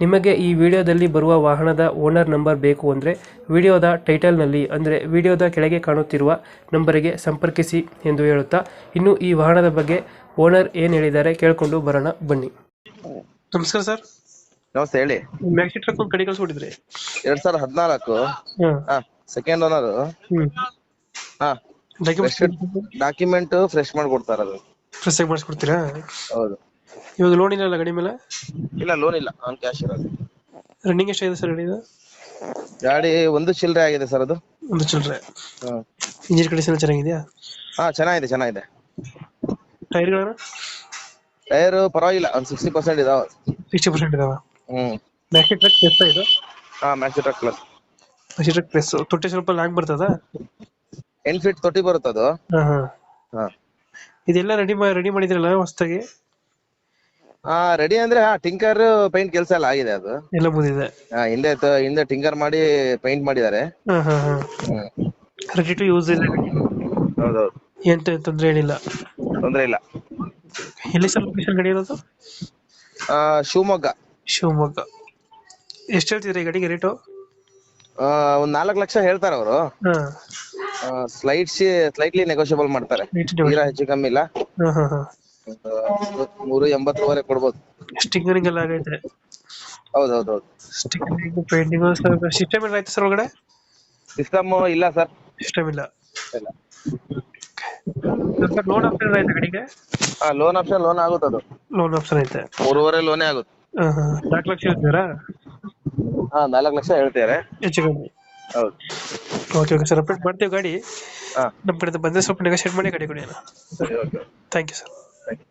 ನಿಮಗೆ ಈ ವಿಡಿಯೋದಲ್ಲಿ ಬರುವ ವಾಹನದ ಓನರ್ ನಂಬರ್ ಬೇಕು ಅಂದರೆ ವಿಡಿಯೋದ ಟೈಟಲ್ನಲ್ಲಿ ಅಂದರೆ ವಿಡಿಯೋದ ಕೆಳಗೆ ಕಾಣುತ್ತಿರುವ ನಂಬರಿಗೆ ಸಂಪರ್ಕಿಸಿ ಎಂದು ಹೇಳುತ್ತಾ ಇನ್ನು ಈ ವಾಹನದ ಬಗ್ಗೆ ಓನರ್ ಏನು ಹೇಳಿದ್ದಾರೆ ಕೇಳಿಕೊಂಡು ಬರೋಣ ಬನ್ನಿ. ನಮಸ್ಕಾರ ಸರ್. ನಮಸ್ತೆ ಹೇಳಿ. ಮ್ಯಾಕ್ಸಿ ಟ್ರಕ್ ಒಂದು ಕಡೆ ಕಳಿಸ್ಬಿಟ್ಟಿದ್ರಿ ಎರಡ್ ಸಾವಿರದ ಹದಿನಾಲ್ಕು? ಹಾಂ. ಸೆಕೆಂಡ್ ಓನರ್ ಹ್ಞೂ ಹಾ. ಡಾಕ್ಯುಮೆಂಟ್ಸ್ ಡಾಕ್ಯುಮೆಂಟ್ ಫ್ರೆಶ್ ಮಾಡ್ಕೊಡ್ತಾರ ಅದು ಫ್ರೆಶ್ ಆಗಿ ಮಾಡಿಸ್ಕೊಡ್ತೀರಾ? ಹೌದು. ಇವಾಗ ಲೋನ್ ಇಲ್ಲ ಗಾಡಿ ಮೇಲೆ? ಇಲ್ಲ ಲೋನ್ ಇಲ್ಲ. ಆನ್ ಕ್ಯಾಶ್ ಇರೋದು. ರನ್ನಿಂಗ್ ಇದೆ ಸರ್ ಗಾಡಿ ಇದು? ಗಾಡಿ ಒಂದು ಚಿಲ್ಲರೆ ಆಗಿದೆ ಸರ್ ಅದು. ಒಂದು ಚಿಲ್ಲರೆ. ಹಾ. ಇಂಜಿನ್ ಕಂಡೀಷನ್ ಚೆನ್ನಾಗಿದೆಯಾ? ಹಾ ಚೆನ್ನಾಗಿದೆ ಚೆನ್ನಾಗಿದೆ. ಟೈರ್ಗಳನ್ನ ಟೈರ್ ಪರವಾಗಿಲ್ಲ ಒಂದ್ ಸಿಕ್ಸ್ಟಿ ಪರ್ಸೆಂಟ್ ಇದಾವ. ಸಿಕ್ಸ್ಟಿ ಪರ್ಸೆಂಟ್ ಇದಾವ? ಹ್ಮ್. ಮ್ಯಾಕ್ಸಿ ಟ್ರಕ್ ಪ್ಲಸ್ ಇದು? ಹಾ maxi truck plus maxi truck press ತೊಟ್ಟಿ ಸ್ವಲ್ಪ ಲಾಂಗ್ ಬರ್ತದ? ಎನ್ ಫಿಟ್ ತೊಟ್ಟಿ ಬರುತ್ತೆ ಅದು ಹಾ ಹಾ. ಹಾ. ಇದೆಲ್ಲ ರೆಡಿ ರೆಡಿ ಮಾಡಿದ್ರಲ್ಲ ಹೊಸದಾಗಿ ಹಾ ರೆಡಿ ಅಂದ್ರೆ ಹಾ ಟಿಂಕರ್ ಪೈಂಟ್ ಕೆಲಸ ಎಲ್ಲ ಆಗಿದೆ ಅದು. ಎಲ್ಲ ಮುಗಿದಿದೆ. ಹಾ ಹಿಂದೆ ತ- ಹಿಂದೆ ಟಿಂಕರ್ ಮಾಡಿ ಪೇಂಟ್ ಮಾಡಿದ್ದಾರೆ. ಹಾಂ ಹಾಂ ಹಾಂ. ರೆಡಿ ಟು ಯೂಸ್ ಇದೆ ಹೌದೌದು. ಏನ್ ತ- ತೊಂದ್ರೆ ಏನಿಲ್ಲ. ತೊಂದ್ರೆ ಇಲ್ಲ. ಎಲ್ಲಿ ಸರ್ ಲೊಕೇಶನ್ ಗಾಡಿ ಇರೋದು? ಆ ಶಿವಮೊಗ್ಗ. ಶಿವಮೊಗ್ಗ. ಎಷ್ಟು ಹೇಳ್ತಿದ್ರಿ ಈ ಗಾಡಿಗೆ ರೇಟು ಆ, ಒಂದ್ ನಾಲ್ಕು ಲಕ್ಷ ಹೇಳ್ತಾರೆ ಅವರು. ಹಾ. ಸ್ಲೈಟ್ ಸ್ಲೈಟ್ಲಿ ನೆಗೋಷಿಯಬಲ್ ಮಾಡ್ತಾರೆ. ತೀರಾ ಹೆಚ್ಚು ಕಮ್ಮಿ ಇಲ್ಲ. ಹಾಂ ಹಾಂ ಹಾಂ. ಮೂರು ಎಂಬತ್ತುವರೆ ಕೊಡ್ಬೋದು. ಸ್ಟಿಕ್ಕರಿಂಗ್ ಎಲ್ಲ ಆಗೈತೆ. ಹೌದೌದೌದು. ಸ್ಟಿಕ್ಕರಿಂಗ್ ಪೇಂಟಿಂಗ್ ಸಿಸ್ಟಮ್ ಎಲ್ಲ ಐತೆ ಸರ್ ಒಳಗಡೆ? ಸಿಸ್ಟಮ್ ಇಲ್ಲ ಸರ್. ಸಿಸ್ಟಮ್ ಇಲ್ಲ. ಇಲ್ಲ. ಲೋನ್ ಆಪ್ಷನ್ ಐತೆ ಗಾಡಿಗೆ ಹಾ ಲೋನ್ ಆಪ್ಷನ್ ಲೋನ್ ಆಗುತ್ತೆ ಅದು. ಲೋನ್ ಆಪ್ಷನ್ ಐತೆ. ಮೂರುವರೆ ಲೋನೇ ಆಗುತ್ತೆ. ನಾಲ್ಕು ಲಕ್ಷ ಹೇಳ್ತೀರಾ? ಹಾ ನಾಲ್ಕು ಲಕ್ಷ ಹೇಳ್ತಾರೆ ಹೆಚ್ಚು ಕಮ್ಮಿ. ಹೌದು. ಓಕೆ ಓಕೆ ಸರ್ ಅಪ್ಡೇಟ್ ಮಾಡ್ತೀವಿ ಗಾಡಿ. ನಮ್ಮ ಕಡೆ ಬಂದರೆ ಸ್ವಲ್ಪ ನೆಗೋಷಿಯೇಟ್ ಮಾಡಿ ಗಾಡಿ ಕೊಡಿ ಸರಿ okay thank you sir thank you